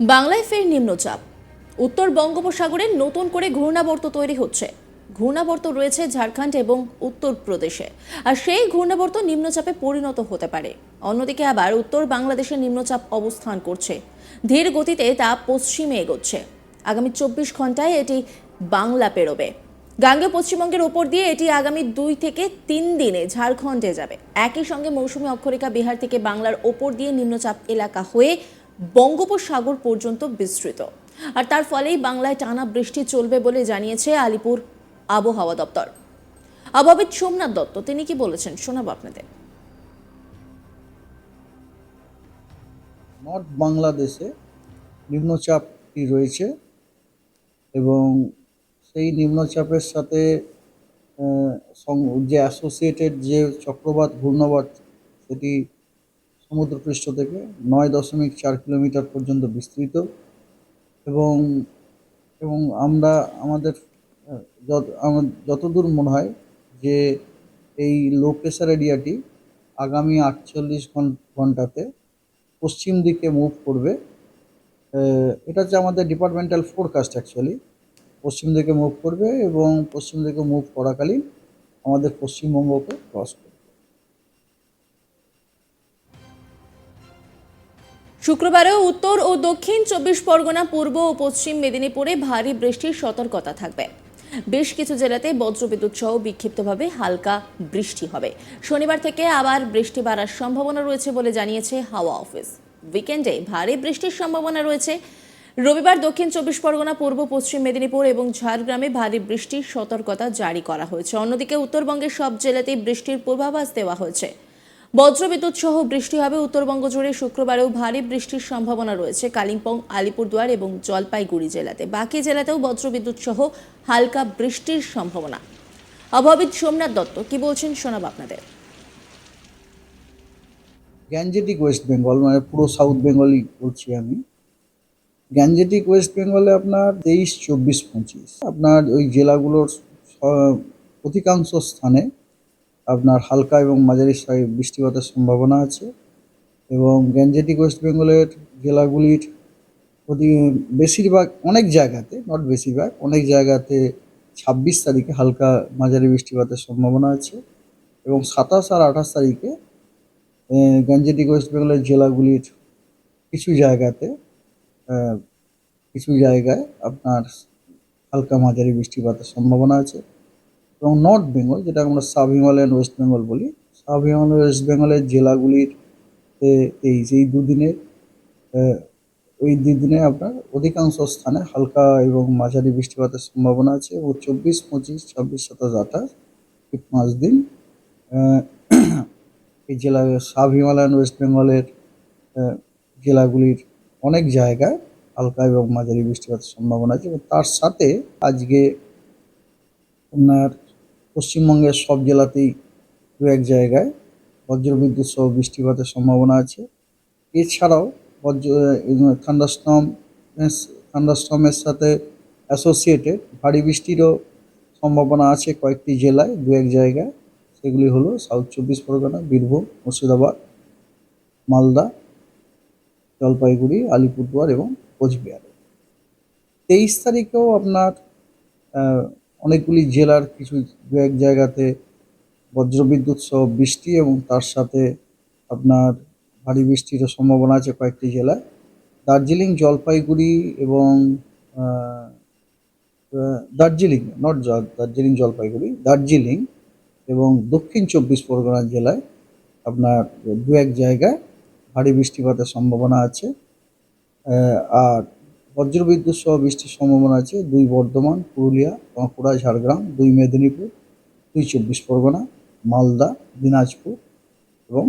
বাংলায় ফের নিম্নচাপ। উত্তর বঙ্গোপসাগরে নতুন করে ঘূর্ণাবর্ত তৈরি হচ্ছে। ঘূর্ণাবর্ত রয়েছে ঝাড়খণ্ড এবং উত্তরপ্রদেশে আর সেই ঘূর্ণাবর্ত নিম্নচাপে পরিণত হতে পারে। অন্যদিকে আবার উত্তর বাংলাদেশে নিম্নচাপ অবস্থান করছে। ধীর গতিতে তা পশ্চিমে এগোচ্ছে। আগামী চব্বিশ ঘন্টায় এটি বাংলা পেরোবে। গাঙ্গেয় পশ্চিমবঙ্গের ওপর দিয়ে এটি আগামী দুই থেকে তিন দিনে ঝাড়খণ্ডে যাবে। একই সঙ্গে মৌসুমী অক্ষরেখা বিহার থেকে বাংলার ওপর দিয়ে নিম্নচাপ এলাকা হয়ে বঙ্গোপসাগর পর্যন্ত বিস্তৃত। আর তার ফলেই বাংলায় টানা বৃষ্টি চলবে বলে জানিয়েছে আলিপুর আবহাওয়া দপ্তর। আবহাবিদ সোমনাথ দত্ত, তিনি কি বলেছেন? শোনাবো আপনাদের। নর্থ বাংলাদেশে নিম্নচাপটি রয়েছে এবং সেই নিম্নচাপের সাথে যে অ্যাসোসিয়েটেড যে চক্রবাত ঘূর্ণাবাত সেটি সমুদ্রপৃষ্ঠ থেকে নয় দশমিক চার কিলোমিটার পর্যন্ত বিস্তৃত এবং এবং আমরা আমাদের, যত, আমার- যতদূর মনে হয় যে এই লো প্রেশার এরিয়াটি আগামী আটচল্লিশ ঘন্টাতে পশ্চিম দিকে মুভ করবে। এটা হচ্ছে আমাদের ডিপার্টমেন্টাল ফোরকাস্ট অ্যাকচুয়ালি পশ্চিম দিকে মুভ করবে এবং পশ্চিম দিকে মুভ করাকালীন আমাদের পশ্চিমবঙ্গকে ক্রস করবে। শুক্রবারেও উত্তর ও দক্ষিণ চব্বিশ পরগনা, পূর্ব ও পশ্চিম মেদিনীপুরে ভারী বৃষ্টির সতর্কতা থাকবে। বেশ কিছু জেলাতে বজ্রবিদ্যুৎ সহ বিক্ষিপ্তভাবে হালকা বৃষ্টি হবে। শনিবার থেকে আবার বৃষ্টি বাড়ার সম্ভাবনা রয়েছে বলে জানিয়েছে হাওয়া অফিস। উইকেন্ডে ভারী বৃষ্টির সম্ভাবনা রয়েছে। রবিবার দক্ষিণ চব্বিশ পরগনা, পূর্ব পশ্চিম মেদিনীপুর এবং ঝাড়গ্রামে ভারী বৃষ্টির সতর্কতা জারি করা হয়েছে। অন্যদিকে উত্তরবঙ্গের সব জেলাতেই বৃষ্টির পূর্বাভাস দেওয়া হয়েছে। বজ্রবিদ্যুৎ সহ বৃষ্টি হবে, উত্তরবঙ্গ জুড়ে শুক্রবারেও ভারী বৃষ্টির সম্ভাবনা রয়েছে কালিম্পং, আলিপুরদুয়ার এবং জলপাইগুড়ি জেলাতে। বাকি জেলাতেও বজ্রবিদ্যুৎ সহ হালকা বৃষ্টির সম্ভাবনা। অভাবিত সোমনাথ দত্ত, কি বলছেন শোনাব আপনাদের? গ্যাঞ্জেটিক ওয়েস্ট বেঙ্গল মানে পুরো সাউথ বেঙ্গলই বলছি আমি। গ্যাঞ্জেটিক ওয়েস্ট বেঙ্গলে আপনার তেইশ, চব্বিশ, পঁচিশ। আপনার ওই জেলাগুলোর অধিকাংশ স্থানে আপনার হালকা এবং মাঝারি বৃষ্টিপাতের সম্ভাবনা আছে এবং গ্যাঞ্জেটিক ওয়েস্ট বেঙ্গলের জেলাগুলির অধি বেশিরভাগ অনেক জায়গাতে নট বেশিরভাগ অনেক জায়গাতে ছাব্বিশ তারিখে হালকা মাঝারি বৃষ্টিপাতের সম্ভাবনা আছে এবং সাতাশ আর আঠাশ তারিখে আহ, গ্যাঞ্জেটিক ওয়েস্ট বেঙ্গলের জেলাগুলির কিছু জায়গাতে কিছু জায়গায় আপনার হালকা মাঝারি বৃষ্টিপাতের সম্ভাবনা আছে। এবং নর্থ বেঙ্গল যেটা আমরা সাব হিমালয়ান ওয়েস্ট বেঙ্গল বলি, সাব হিমালয়ান ওয়েস্ট বেঙ্গলের জেলাগুলির এই এই দুদিনের ওই দুদিনে আপনার অধিকাংশ স্থানে হালকা এবং মাঝারি বৃষ্টিপাতের সম্ভাবনা আছে এবং চব্বিশ, পঁচিশ, ছাব্বিশ, সাতাশ, আঠাশ এই পাঁচ দিন এই জেলা, সাব হিমালয়ান ওয়েস্ট বেঙ্গলের জেলাগুলির অনেক জায়গায় হালকা এবং মাঝারি বৃষ্টিপাতের সম্ভাবনা আছে এবং তার সাথে আজকে আপনার পশ্চিমবঙ্গের সব জেলাতেই দু এক জায়গায় বজ্রবিদ্যুৎ সহ বৃষ্টিপাতের সম্ভাবনা আছে। এছাড়াও বজ্র থান্ডারস্টম থান্ডারস্টমের সাথে অ্যাসোসিয়েটেড ভারী বৃষ্টিরও সম্ভাবনা আছে কয়েকটি জেলায় দু এক জায়গায়। সেগুলি হলো সাউথ চব্বিশ পরগনা, বীরভূম, মুর্শিদাবাদ, মালদা, জলপাইগুড়ি, আলিপুরদুয়ার এবং কোচবিহারে। তেইশ তারিখেও আপনার অনেকগুলি জেলার কিছু দু এক জায়গাতে বজ্রবিদ্যুৎ সহ বৃষ্টি এবং তার সাথে আপনার ভারী বৃষ্টিরও সম্ভাবনা আছে কয়েকটি জেলায়। দার্জিলিং, জলপাইগুড়ি এবং দার্জিলিং নট দার্জিলিং, জলপাইগুড়ি, দার্জিলিং এবং দক্ষিণ চব্বিশ পরগনা জেলায় আপনার দু এক জায়গায় ভারী বৃষ্টিপাতের সম্ভাবনা আছে। আর বজ্রবিদ্যুৎ সহ বৃষ্টির সম্ভাবনা আছে। দুই বর্ধমান, পুরুলিয়া, বাঁকুড়া, ঝাড়গ্রাম, দুই মেদিনীপুর, দুই চব্বিশ পরগনা, মালদা, দিনাজপুর এবং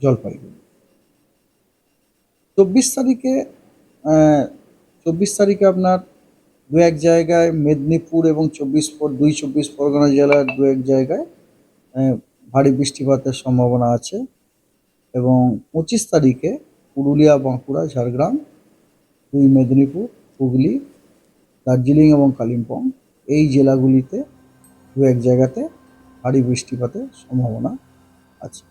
জলপাইগুড়ি। চব্বিশ তারিখে চব্বিশ তারিখে আপনার দু এক জায়গায় মেদিনীপুর এবং চব্বিশ দুই চব্বিশ পরগনা জেলার দু এক জায়গায় ভারী বৃষ্টিপাতের সম্ভাবনা আছে এবং পঁচিশ তারিখে পুরুলিয়া, বাঁকুড়া, ঝাড়গ্রাম দুই মেদিনীপুর, হুগলি, দার্জিলিং এবং কালিম্পং এই জেলাগুলিতে দু এক জায়গাতে ভারী বৃষ্টিপাতের সম্ভাবনা আছে।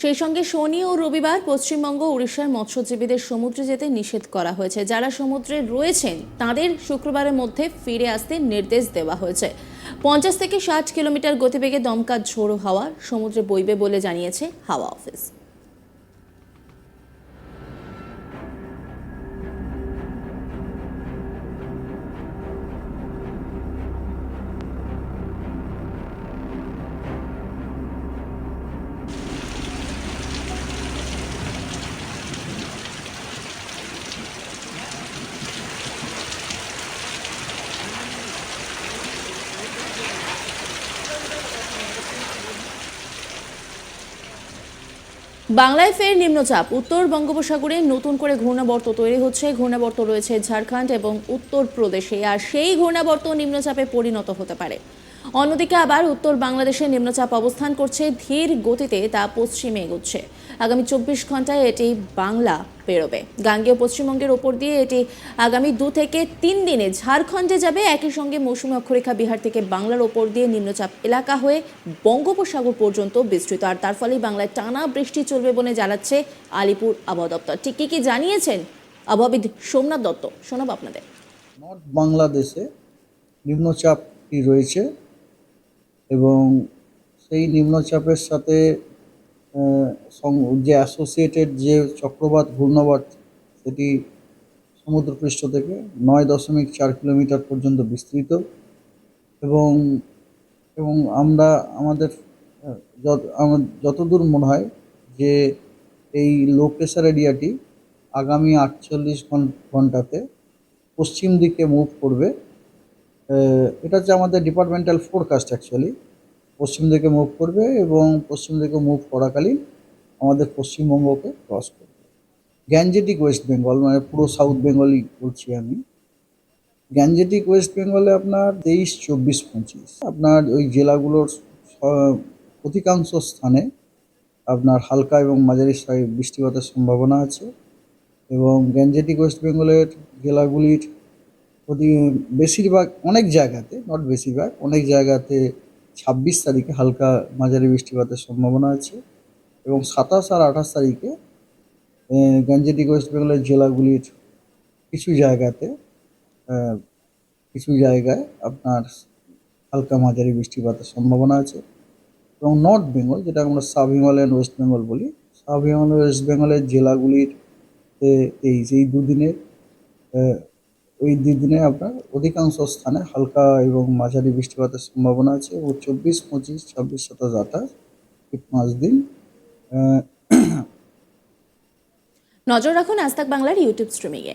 সেই সঙ্গে শনি ও রবিবার পশ্চিমবঙ্গ উড়িষ্যার মৎস্যজীবীদের সমুদ্রে যেতে নিষেধ করা হয়েছে। যারা সমুদ্রে রয়েছেন, তাদের শুক্রবারের মধ্যে ফিরে আসতে নির্দেশ দেওয়া হয়েছে। পঞ্চাশ থেকে ষাট কিলোমিটার গতিবেগে দমকা ঝোড়ো হাওয়া সমুদ্রে বইবে বলে জানিয়েছে হাওয়া অফিস। বাংলায় ফের নিম্নচাপ। উত্তর বঙ্গোপসাগরে নতুন করে ঘূর্ণাবর্ত তৈরি হচ্ছে। ঘূর্ণাবর্ত রয়েছে ঝাড়খণ্ড এবং উত্তরপ্রদেশে আর সেই ঘূর্ণাবর্ত নিম্নচাপে পরিণত হতে পারে। অন্যদিকে আবার উত্তর বাংলাদেশে নিম্নচাপ অবস্থান করছে। ধীর গতিতে তা পশ্চিমে এগোচ্ছে। আগামী চব্বিশ ঘন্টায় এটি বাংলা পেরোবে গাঙ্গেয় পশ্চিমবঙ্গের ওপর দিয়ে এটি আগামী দু থেকে তিন দিনে ঝাড়খণ্ডে যাবে। একই সঙ্গে মৌসুমী অক্ষরেখা বিহার থেকে বাংলার ওপর দিয়ে নিম্নচাপ এলাকা হয়ে বঙ্গোপসাগর পর্যন্ত বিস্তৃত। আর তার ফলেই বাংলায় টানা বৃষ্টি চলবে বলে জানাচ্ছে আলিপুর আবহাওয়া দপ্তর। ঠিক কি কি জানিয়েছেন আবহাওয়াবিদ সোমনাথ দত্ত? শোনাব আপনাদের। নর্থ বাংলাদেশে নিম্নচাপটি রয়েছে এবং সেই নিম্নচাপের সাথে যে অ্যাসোসিয়েটেড যে চক্রবাত, ঘূর্ণাবাত সেটি সমুদ্রপৃষ্ঠ থেকে নয় দশমিক চার কিলোমিটার পর্যন্ত বিস্তৃত এবং এবং আমরা আমাদের যত যতদূর মনে হয় যে এই লো প্রেশার এরিয়াটি আগামী আটচল্লিশ ঘন্টাতে পশ্চিম দিকে মুভ করবে। এটা হচ্ছে আমাদের ডিপার্টমেন্টাল ফোরকাস্ট অ্যাকচুয়ালি পশ্চিম দিকে মুভ করবে এবং পশ্চিম দিকে মুভ করাকালীন আমাদের পশ্চিমবঙ্গকে ক্রস করবে। গ্যাঞ্জেটিক ওয়েস্ট বেঙ্গল মানে পুরো সাউথ বেঙ্গলই বলছি আমি। গ্যাঞ্জেটিক ওয়েস্ট বেঙ্গলে আপনার তেইশ, চব্বিশ, পঁচিশ। আপনার ওই জেলাগুলোর অধিকাংশ স্থানে আপনার হালকা এবং মাঝারি বৃষ্টিপাতের সম্ভাবনা আছে এবং গ্যাঞ্জেটিক ওয়েস্ট বেঙ্গলের জেলাগুলির অধি বেশিরভাগ, অনেক জায়গাতে নট বেশিরভাগ, অনেক জায়গাতে ছাব্বিশ তারিখে হালকা মাঝারি বৃষ্টিপাতের সম্ভাবনা আছে এবং সাতাশ আর আঠাশ তারিখে আহ, ওয়েস্ট বেঙ্গলের জেলাগুলির কিছু জায়গাতে কিছু জায়গায় আপনার হালকা মাঝারি বৃষ্টিপাতের সম্ভাবনা আছে এবং নর্থ বেঙ্গল যেটা আমরা সাব হিমালয়ান ওয়েস্ট বেঙ্গল বলি সাব হিমালয়ান ওয়েস্ট বেঙ্গলের জেলাগুলির এই এই দুদিনের ওই দুদিনে আপনার অধিকাংশ স্থানে হালকা এবং মাঝারি বৃষ্টিপাতের সম্ভাবনা আছে ও চব্বিশ, পঁচিশ, ছাব্বিশ সাতাশ আঠাশ পাঁচ দিন নজর রাখুন আজ বাংলার ইউটিউব স্ট্রিমিংয়ে।